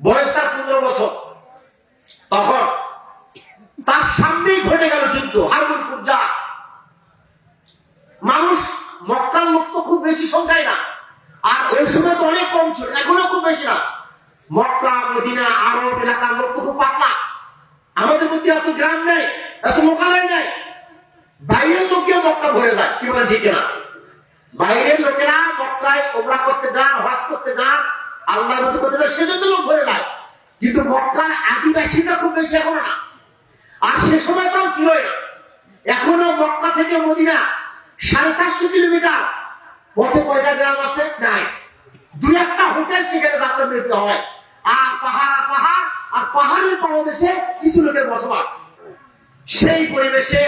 বয়স তার পনেরো বছর। তখন তার সামনেই ঘটে গেল যুদ্ধ হারমুন পূজা মানুষ মক্কার লোক তো খুব বেশি সংখ্যায় না। আর ওই সময় তো অনেক কম ছিল, এখনও খুব বেশি না। মক্কা, মদিনা, আরব এলাকার লোক তো খুব পাতলা। আমাদের মধ্যে এত গ্রাম নেই, এত লোকালয় নেই। বাইরের লোককে মক্কা ভরে যায়, কি বলে ঠিক না বাইরের লোকেরা মক্কায় ওমরা করতে যান, হজ করতে যান, আল্লাহর মতো করতে যান, সেজন্য লোক ভরে মক্কার আদিবাসীটা খুব বেশি এখনও না। আর সে সময় তাও ছিলই না। এখনও মক্কা থেকে মদিনা সাড়ে চারশো কিলোমিটার পথে কয়টা গ্রাম আছে? নাই। দুই একটা হোটেল সেখানে রাস্তা বেরোতে হয়। আর পাহাড় পাহাড়, আর পাহাড়ের পাদদেশে কিছু লোকের বসবাস। সেই পরিবেশে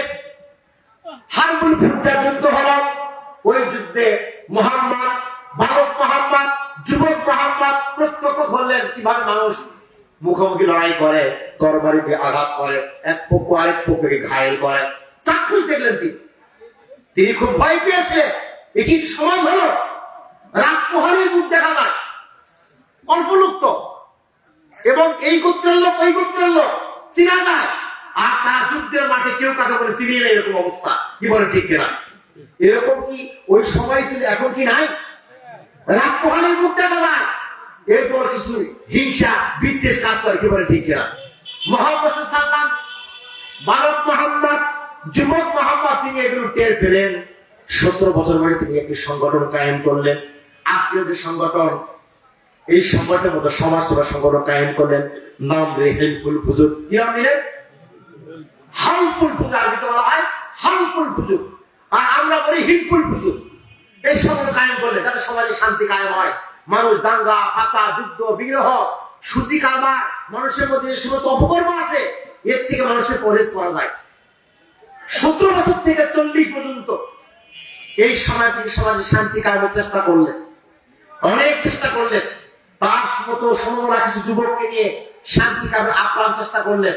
হারমুল ফুটটা যুদ্ধ হল। ওই যুদ্ধে মোহাম্মদ, বালক মোহাম্মদ, যুবক মোহাম্মদ প্রত্যক্ষ করলেন কীভাবে মানুষ মুখোমুখি লড়াই করে, তরবারিতে আঘাত করে, এক পক্ষ আরেক পক্ষকে ঘায়েল করে। চাক্ষুষ দেখলেন তিনি। তিনি খুব ভয় পেয়েছিলেন। এটি সমাজ হলো। রাত পোহালের মুখ দেখা যায়। অল্প লোক তো এবং এই গোত্রের লোক, ওই গোত্রের লোক চিনা যায়। আর তারা যুদ্ধের মাঠে কেউ কাকে বলে সিরিয়াল এরকম অবস্থা। কি বলে ঠিক কিনা? এরকম কি ওই সময় ছিল, এখন কি নাই? রাত মুখ দেখা যায়। এরপর কিছু হিংসা, বিদ্বেষ কাজ করে, কি ঠিক কিনা? মোহাম্মদ সাল্লাম বালক মোহাম্মদ, যুবক মোহাম্মদ, তিনি এগুলো টের পেলেন। সতেরো বছর বয়সে তিনি একটি সংগঠন কায়েম করলেন। আজকের যে সংগঠন, এই সংগঠনের মতো সমাজ সেবা সংগঠন কায়েম করলেন। নাম দিয়ে হেল্পফুল ফুজুর কি নাম দিলেন? ফুজুর আরবিতে বলা হয় হালফুল ফুজুর আর আমরা বলি হিলফুল ফুজুর এই সংগঠন কায়েম করলেন যাতে সমাজে শান্তি কায়েম হয়। মানুষ দাঙ্গা, ফাঁসা, যুদ্ধ, বিগ্রহ সুতি কারবার, মানুষের মধ্যে যে সমস্ত অপকর্ম আছে, এর থেকে মানুষের পরেজ করা যায়। সতেরো বছর থেকে চল্লিশ পর্যন্ত এই সময় তিনি সমাজে শান্তি কায়েমের চেষ্টা করলেন। অনেক চেষ্টা করলেন। তার মতো সমমনা কিছু যুবককে নিয়ে শান্তি কায়েমের আপ্রাণ চেষ্টা করলেন।